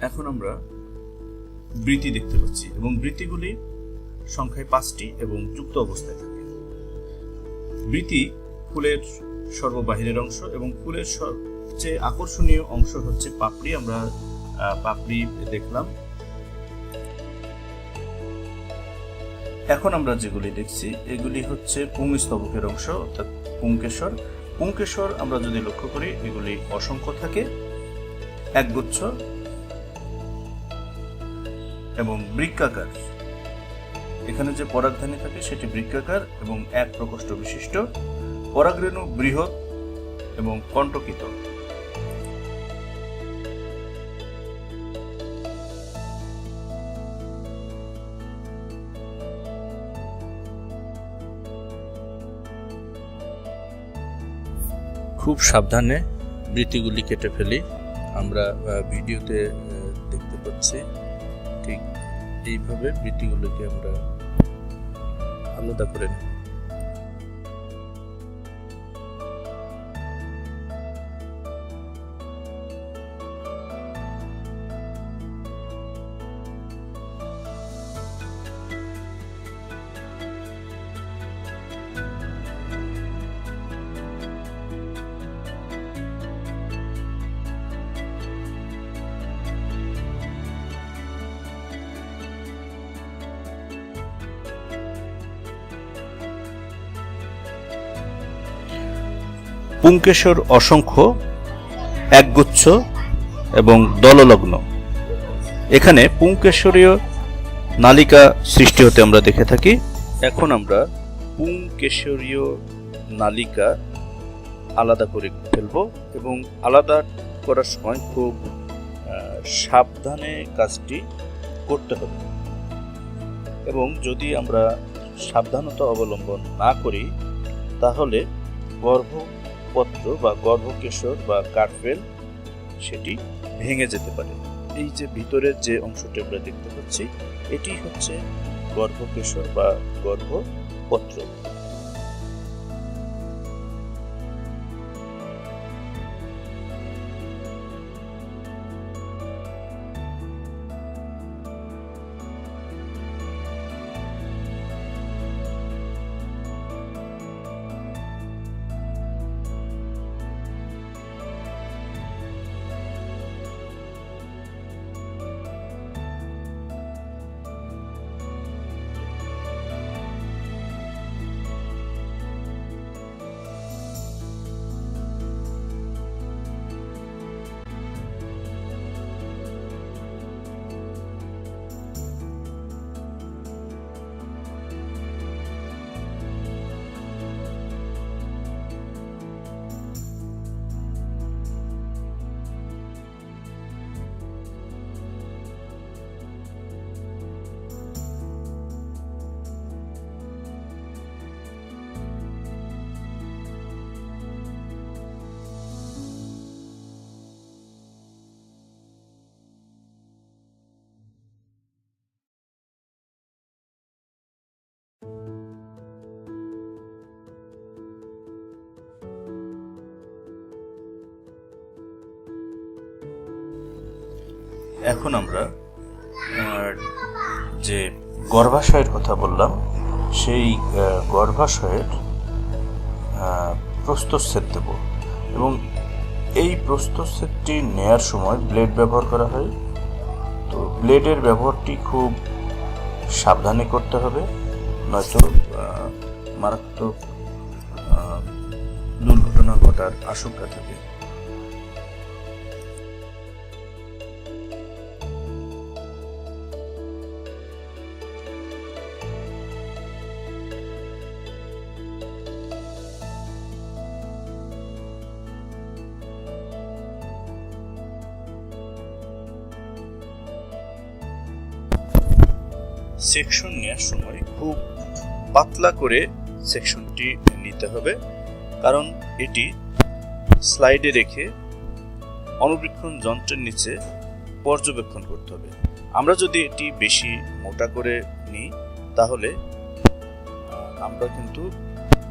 এখন আমরা বৃতি দেখতে পাচ্ছি এবং বৃতিগুলি সংখ্যায় পাঁচটি এবং যুক্ত অবস্থায় থাকে। বৃতি ফুলের সর্ববাহিরের অংশ এবং ফুলের সবচেয়ে আকর্ষণীয় অংশ হচ্ছে পাপড়ি। আমরা পাপড়ি দেখলাম। এখন আমরা যেগুলি দেখছি, এগুলি হচ্ছে পুংস্তবকের অংশ, অর্থাৎ পুংকেশর পুংকেশর আমরা যদি লক্ষ্য করি, এগুলি অসংখ্য থাকে, একগুচ্ছ। এবং বৃক্কাকার। এখানে যে পরাগধানী থাকে সেটি বৃক্কাকার এবং এক প্রকোষ্ঠ বিশিষ্ট। পরাগরেণু বৃহৎ এবং কণ্টকিত। খুব সাবধানে বৃত্তিগুলি কেটে ফেলি। আমরা ভিডিওতে দেখতে পাচ্ছি। এইভাবে বৃত্তিগুলোকে আমরা আলাদা করে নিই পুংকেশর অসংখ্য, একগুচ্ছ এবং দললগ্ন। এখানে পুংকেশরীয় নালিকা সৃষ্টি হতে আমরা দেখে থাকি। এখন আমরা পুংকেশরীয় নালিকা আলাদা করে ফেলব এবং আলাদা করার সময় খুব সাবধানে কাজটি করতে হবে। এবং যদি আমরা সাবধানতা অবলম্বন না করি, তাহলে গর্ভপত্র বা গর্ভকেশর বা কার্পেল সেটি ভেঙে যেতে পারে। এই যে ভিতরের যে অংশটি আমরা দেখতে পাচ্ছি, এটি হচ্ছে গর্ভকেশর বা গর্ভপত্র। এখন আমরা যে গর্ভাশয়ের কথা বললাম, সেই গর্ভাশয়ের প্রস্তচ্ছেদ দেব। এবং এই প্রস্তচ্ছেদটি নেয়ার সময় ব্লেড ব্যবহার করা হয়। তো ব্লেডের ব্যবহারটি খুব সাবধানে করতে হবে, নয়তো মারাত্মক দুর্ঘটনা ঘটার আশঙ্কা থাকে। সেকশন নেওয়ার সময় খুব পাতলা করে সেকশনটি নিতে হবে। কারণ এটি স্লাইডে রেখে অনুবীক্ষণ যন্ত্রের নিচে পর্যবেক্ষণ করতে হবে। আমরা যদি এটি বেশি মোটা করে নিই, তাহলে আমরা কিন্তু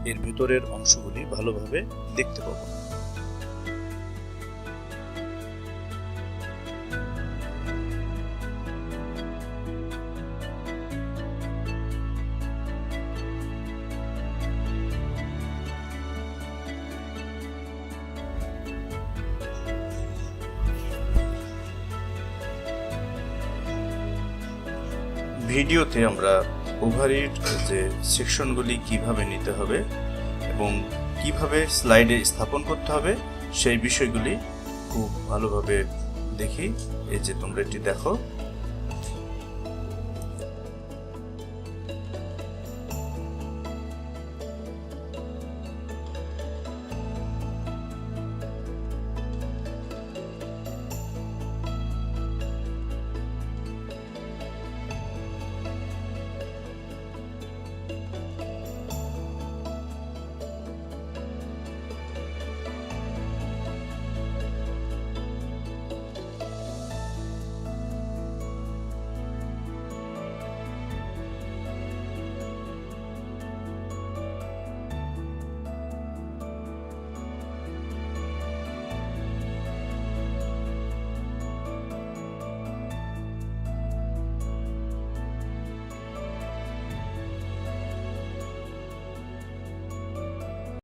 এর ভিতরের অংশগুলি ভালোভাবে দেখতে পাবো। ভিডিওতে আমরা ওভারের যে সেকশনগুলি কীভাবে নিতে হবে এবং কীভাবে স্লাইডে স্থাপন করতে হবে, সেই বিষয়গুলি খুব ভালোভাবে দেখি। এই যে তোমরা এটি দেখো।